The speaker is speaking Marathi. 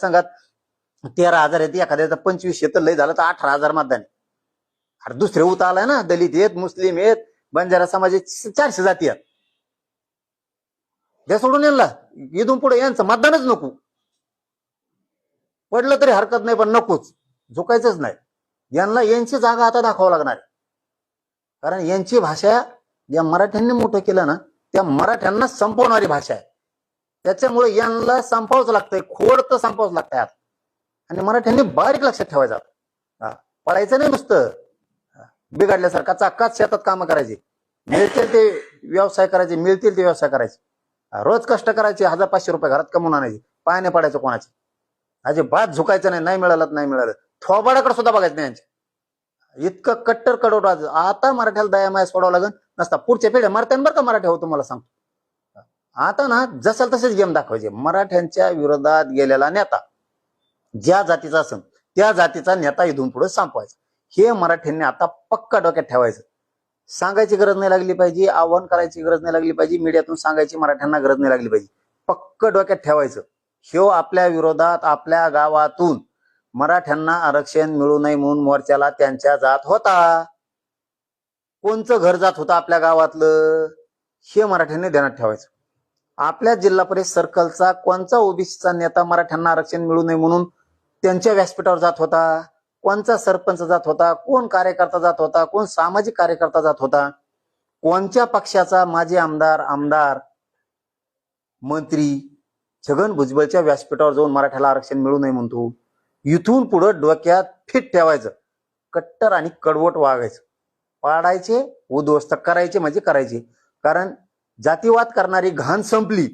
संघात तेरा हजार आहेत एखाद्याचा पंचवीसशे तर लय झालं तर अठरा हजार मतदान. अरे दुसरे उत आलाय ना दलित आहेत मुस्लिम आहेत बंजारा समाजाचे चारशे जाती आहेत. या सोडून यांना इथून पुढे यांचं मतदानच नको. पडलं तरी हरकत नाही पण नकोच. झुकायचंच नाही. यांना यांची जागा आता दाखवावं लागणार कारण यांची भाषा या मराठ्यांनी मोठं केलं ना त्या मराठ्यांना संपवणारी भाषा आहे. त्याच्यामुळे यांना संपवावंच लागतंय. खोड तर संपवावंच लागतंय आणि मराठ्यांनी बारीक लक्षात ठेवायचं पळायचं नाही नुसतं. बिघडल्यासारखा चाकाच शेतात कामं करायची. मिळतील ते व्यवसाय करायचे मिळतील ते व्यवसाय करायचे. रोज कष्ट करायचे हजार पाचशे रुपये घरात कमवून आणायचे. पायाने पडायचं कोणाचे? अजिबात झुकायचं नाही नाही मिळालं नाही मिळालं. थोबाडाकडे सुद्धा बघायचं नाही यांचे. इतकं कट्टर कडवट आज. आता मराठ्याला दया माया सोडावं लागेल नसता. पुढच्या पिढ्या मरत्यान बरं का मराठी हो तुम्हाला सांगतो. आता ना जसं तसेच गेम दाखवायचे. मराठ्यांच्या विरोधात गेलेला नेता ज्या जातीचा असेल त्या जातीचा नेता इथून पुढे संपवायचा. हे मराठ्यांनी आता पक्का डोक्यात ठेवायचं. सांगायची गरज नाही लागली पाहिजे आव्हान करायची गरज नाही लागली पाहिजे मीडियातून सांगायची मराठ्यांना गरज नाही लागली पाहिजे. पक्क डोक्यात ठेवायचं. ह्यो आपल्या विरोधात आपल्या गावातून मराठ्यांना आरक्षण मिळू नये म्हणून मोर्चाला त्यांच्या जात होता. कोणचं घर जात होतं आपल्या गावातलं? हे मराठ्यांनी ध्यानात ठेवायचं. आपल्या जिल्हा परिषद सर्कलचा कोणचा ओबीसीचा नेता मराठ्यांना आरक्षण मिळू नये म्हणून त्यांच्या व्यासपीठावर जात होता? कोणचा सरपंच जात होता? कोण कार्यकर्ता जात होता? कोण सामाजिक कार्यकर्ता जात होता? कोणत्या पक्षाचा माजी आमदार आमदार मंत्री छगन भुजबळच्या व्यासपीठावर जाऊन मराठ्याला आरक्षण मिळू नये म्हणतो? इथून पुढं डोक्यात फिट ठेवायचं. कट्टर आणि कडवट वागायचं. पाडायचे उद्ध्वस्त करायचे म्हणजे करायचे. कारण जातीवाद करणारी घाण संपली.